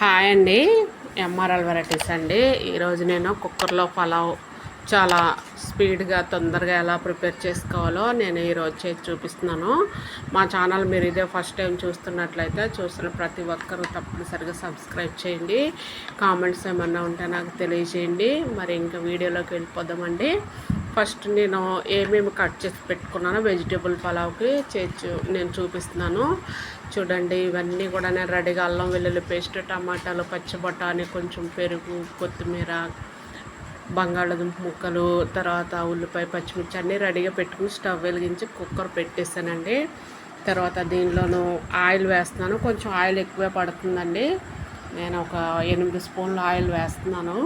Hi అండి MRL varieties అండి. ఈరోజు నేను కుక్కర్లో పలావ్ చాలా స్పీడ్గా తొందరగా ఎలా ప్రిపేర్ చేసుకోవాలో నేను ఈరోజు చేసి చూపిస్తున్నాను. మా ఛానల్ మీరు ఇదే ఫస్ట్ టైం చూస్తున్నట్లయితే చూస్తున్న ప్రతి ఒక్కరూ తప్పనిసరిగా సబ్స్క్రైబ్ చేయండి. కామెంట్స్ ఏమన్నా ఉంటే నాకు తెలియజేయండి. మరి ఇంకా వీడియోలోకి వెళ్ళిపోదామండి. ఫస్ట్ నేను ఏమేమి కట్ చేసి పెట్టుకున్నానో వెజిటేబుల్ పలావ్కి చేసి నేను చూపిస్తున్నాను. చూడండి ఇవన్నీ కూడా నేను రెడీగా అల్లం వెల్లుల్లి పేస్ట్ టమాటాలు పచ్చిబొటాని కొంచెం పెరుగు కొత్తిమీర బంగాళదుంప ముక్కలు తర్వాత ఉల్లిపాయ పచ్చిమిర్చి అన్నీ రెడీగా పెట్టుకుని స్టవ్ వెలిగించి కుక్కర్ పెట్టేసానండి. తర్వాత దీనిలోనూ ఆయిల్ వేస్తున్నాను. కొంచెం ఆయిల్ ఎక్కువే పడుతుందండి. నేను ఒక ఎనిమిది స్పూన్లు ఆయిల్ వేస్తున్నాను.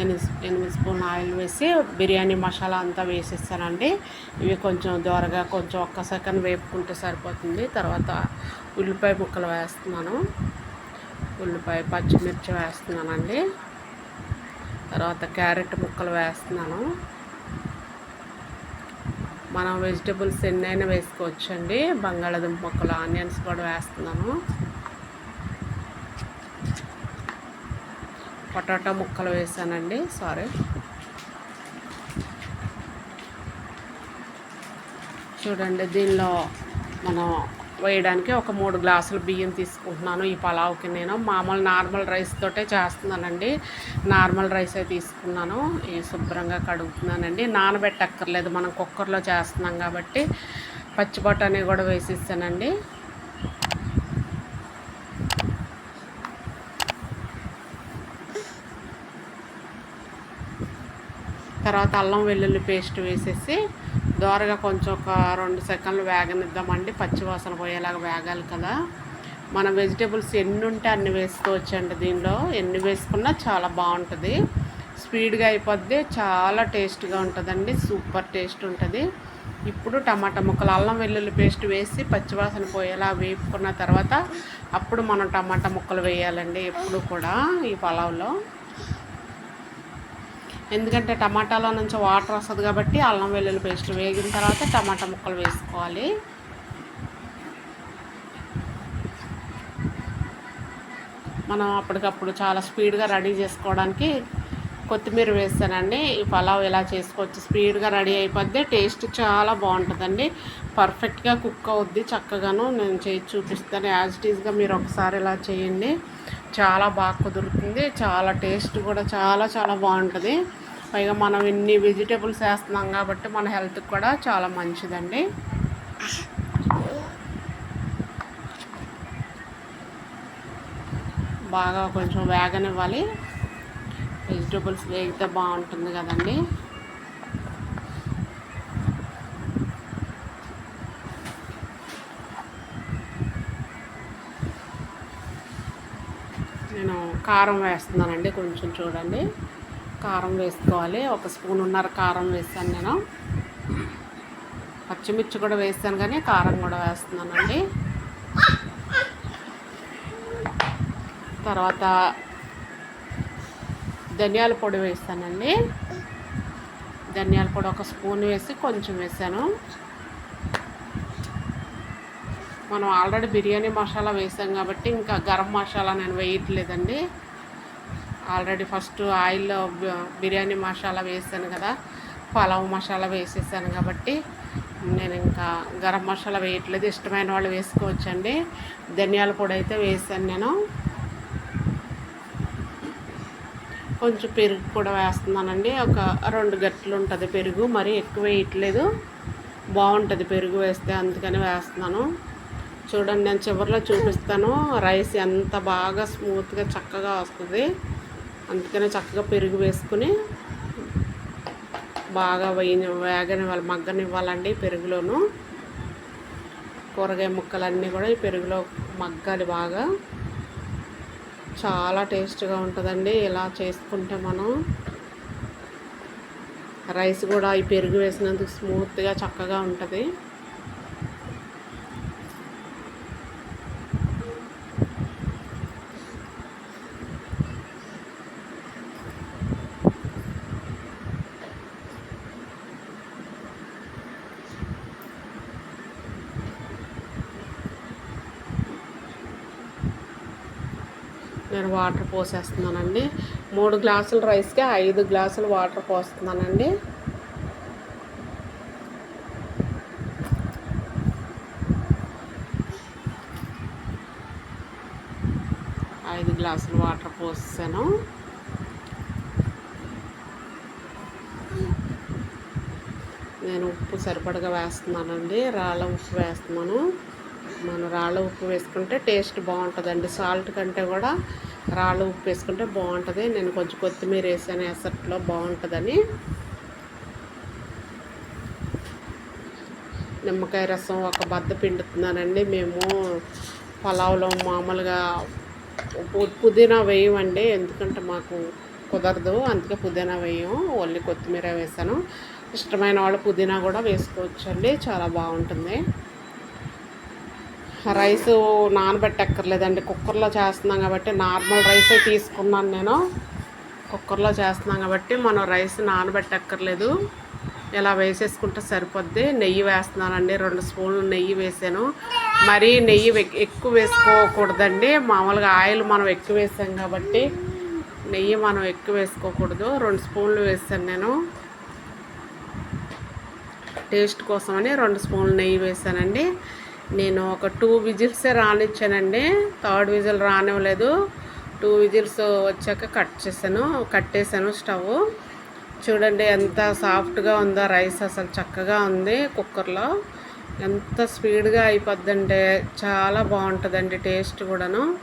ఎనిమిది ఎనిమిది స్పూన్ ఆయిల్ వేసి బిర్యానీ మసాలా అంతా వేసేస్తానండి. ఇవి కొంచెం దోరగా కొంచెం ఒక్క సెకండ్ వేపుకుంటే సరిపోతుంది. తర్వాత ఉల్లిపాయ ముక్కలు వేస్తున్నాను. ఉల్లిపాయ పచ్చిమిర్చి వేస్తున్నానండి. తర్వాత క్యారెట్ ముక్కలు వేస్తున్నాను. మనం వెజిటబుల్స్ ఎన్నైనా వేసుకోవచ్చండి. బంగాళాదుంప ముక్కలు ఆనియన్స్ కూడా వేస్తున్నాను. పొటాటో ముక్కలు వేసానండి సారీ చూడండి దీనిలో మనం వేయడానికి ఒక మూడు గ్లాసులు బియ్యం తీసుకుంటున్నాను ఈ పలావ్కి. నేను మామూలు నార్మల్ రైస్ తోటే చేస్తున్నానండి. నార్మల్ రైసే తీసుకున్నాను. ఈ శుభ్రంగా కడుగుతున్నానండి. నానబెట్టక్కర్లేదు మనం కుక్కర్లో చేస్తున్నాం కాబట్టి పచ్చి బఠానీ కూడా వేసిస్తానండి తర్వాత అల్లం వెల్లుల్లి పేస్ట్ వేసేసి దోరగా కొంచెం ఒక రెండు సెకండ్లు వేగనిద్దామండి. పచ్చివాసన పోయేలాగా వేగాలి కదా. మన వెజిటేబుల్స్ ఎన్ని ఉంటే అన్ని వేసుకోవచ్చండి దీనిలో. ఎన్ని వేసుకున్నా చాలా బాగుంటుంది. స్పీడ్గా అయిపోద్ది. చాలా టేస్ట్గా ఉంటుందండి. సూపర్ టేస్ట్ ఉంటుంది. ఇప్పుడు టమాటా ముక్కలు అల్లం వెల్లుల్లి పేస్ట్ వేసి పచ్చివాసన పోయేలా వేపుకున్న తర్వాత అప్పుడు మనం టమాటా ముక్కలు వేయాలండి ఎప్పుడు కూడా ఈ పలావ్లో. ఎందుకంటే టమాటాలో నుంచి వాటర్ వస్తుంది కాబట్టి అల్లం వెల్లుల్లి పేస్ట్ వేగిన తర్వాత టమాటా ముక్కలు వేసుకోవాలి. మనం అప్పటికప్పుడు చాలా స్పీడ్గా రెడీ చేసుకోవడానికి కొత్తిమీర వేస్తానండి. ఈ పలావ్ ఎలా చేసుకోవచ్చు స్పీడ్గా రెడీ అయిపోద్ది. టేస్ట్ చాలా బాగుంటుందండి. పర్ఫెక్ట్గా కుక్ అవుద్ది చక్కగాను. నేను చేసి చూపిస్తాను. యాజ్ ఇట్ ఈస్గా మీరు ఒకసారి ఇలా చేయండి. చాలా బాగా కుదురుతుంది. చాలా టేస్ట్ కూడా చాలా చాలా బాగుంటుంది. పైగా మనం ఇన్ని వెజిటేబుల్స్ వేస్తున్నాం కాబట్టి మన హెల్త్కి కూడా చాలా మంచిదండి. బాగా కొంచెం వేగనివ్వాలి. వెజిటేబుల్స్ వేగితే బాగుంటుంది కదండి. నేను కారం వేస్తున్నానండి కొంచెం చూడండి. కారం వేసుకోవాలి. ఒక స్పూన్ ఉన్నర కారం వేసాను నేను. పచ్చిమిర్చి కూడా వేస్తాను కానీ కారం కూడా వేస్తున్నానండి. తర్వాత ధనియాల పొడి వేస్తానండి ధనియాల పొడి ఒక స్పూన్ వేసి కొంచెం వేసాను. మనం ఆల్రెడీ బిర్యానీ మసాలా వేసాం కాబట్టి ఇంకా గరం మసాలా నేను వేయట్లేదండి. ఆల్రెడీ ఫస్ట్ ఆయిల్లో బిర్యానీ మసాలా వేసాను కదా పలావ్ మసాలా వేసేసాను కాబట్టి నేను ఇంకా గరం మసాలా వేయట్లేదు. ఇష్టమైన వాళ్ళు వేసుకోవచ్చండి. ధనియాల పొడి అయితే వేసాను నేను. కొంచెం పెరుగు కూడా వేస్తున్నానండి. ఒక రెండు గట్లు ఉంటుంది పెరుగు మరి ఎక్కువ వేయట్లేదు. బాగుంటుంది పెరుగు వేస్తే అందుకని వేస్తున్నాను. చూడండి నేను చివరిలో చూపిస్తాను. రైస్ ఎంత బాగా స్మూత్గా చక్కగా వస్తుంది. అందుకనే చక్కగా పెరుగు వేసుకుని బాగా వేయ వేగనివ్వాలి మగ్గనివ్వాలండి పెరుగులోను. కూరగాయ ముక్కలన్నీ కూడా ఈ పెరుగులో మగ్గాలి బాగా. చాలా టేస్ట్గా ఉంటుందండి. ఇలా చేసుకుంటే మనం రైస్ కూడా ఈ పెరుగు వేసినందుకు స్మూత్గా చక్కగా ఉంటుంది. నేను వాటర్ పోసేస్తున్నానండి. మూడు గ్లాసుల రైస్కి ఐదు గ్లాసులు వాటర్ పోస్తున్నానండి. ఐదు గ్లాసులు వాటర్ పోసాను నేను ఉప్పు సరిపడగా వేస్తున్నానండి. రాళ్ళ ఉప్పు వేస్తున్నాను. మనం రాళ్ళ ఉప్పు వేసుకుంటే టేస్ట్ బాగుంటుందండి. సాల్ట్ కంటే కూడా రాళ్ళ ఉప్పు వేసుకుంటే బాగుంటుంది. నేను కొంచెం కొత్తిమీర వేసాను ఎసట్లో బాగుంటుందని. నిమ్మకాయ రసం ఒక బద్ద పిండుతున్నానండి. మేము పలావ్లో మామూలుగా పుదీనా వేయమండి. ఎందుకంటే మాకు కుదరదు. అందుకే పుదీనా వేయం. ఓన్లీ కొత్తిమీర వేసాను. ఇష్టమైన వాళ్ళు పుదీనా కూడా వేసుకోవచ్చండి. చాలా బాగుంటుంది. రైస్ నానబెట్టక్కర్లేదండి. కుక్కర్లో చేస్తున్నాం కాబట్టి నార్మల్ రైసే తీసుకున్నాను నేను. కుక్కర్లో చేస్తున్నాం కాబట్టి మనం రైస్ నానబెట్టక్కర్లేదు. ఇలా వేసేసుకుంటే సరిపోద్ది. నెయ్యి వేస్తున్నానండి. రెండు స్పూన్లు నెయ్యి వేసాను. మరీ నెయ్యి ఎక్కువ వేసుకోకూడదండి. మామూలుగా ఆయిల్ మనం ఎక్కువ వేసాం కాబట్టి నెయ్యి మనం ఎక్కువ వేసుకోకూడదు. రెండు స్పూన్లు వేసాను నేను. టేస్ట్ కోసమని రెండు స్పూన్లు నెయ్యి వేసానండి. నేను ఒక టూ విజిల్సే రానిచ్చానండి. థర్డ్ విజిల్ రానివ్వలేదు. టూ విజిల్స్ వచ్చాక కట్ చేశాను. కట్టేసాను స్టవ్. చూడండి ఎంత సాఫ్ట్గా ఉందో రైస్ అసలు చక్కగా ఉంది కుక్కర్లో. ఎంత స్పీడ్గా అయిపోద్దంటే చాలా బాగుంటుందండి టేస్ట్ కూడాను.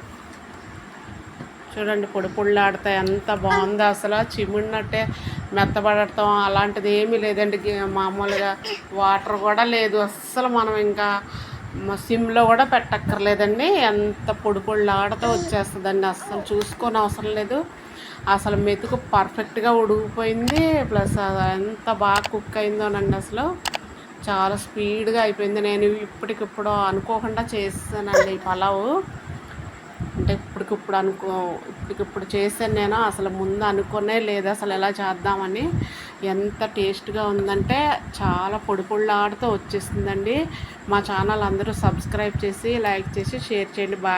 చూడండి పొడి పొడిలాడితే ఎంత బాగుందో అసలు. చిమ్మిడినట్టే మెత్తబడటం అలాంటిది ఏమీ లేదండి. మామూలుగా వాటర్ కూడా లేదు. అస్సలు మనం ఇంకా సిమ్లో కూడా పెట్టక్కర్లేదండి. ఎంత పొడి పొడిలాడుతూ వచ్చేస్తుందండి. అస్సలు చూసుకొని అవసరం లేదు. అసలు మెతుకు పర్ఫెక్ట్గా ఉడికిపోయింది. ప్లస్ అది ఎంత బాగా కుక్ అయిందోనండి అసలు. చాలా స్పీడ్గా అయిపోయింది. నేను ఇప్పటికిప్పుడు అనుకోకుండా చేసానండి ఈ పలావు. అంటే ఇప్పటికిప్పుడు అనుకో ఇప్పటికిప్పుడు చేశాను నేను. అసలు ముందు అనుకునే లేదు అసలు ఎలా చేద్దామని. ఎంత టేస్ట్గా ఉందంటే చాలా పొడి పొడిలాడుతూ వచ్చేస్తుందండి. మా ఛానల్ అందరూ సబ్స్క్రైబ్ చేసి లైక్ చేసి షేర్ చేయండి. బాయ్.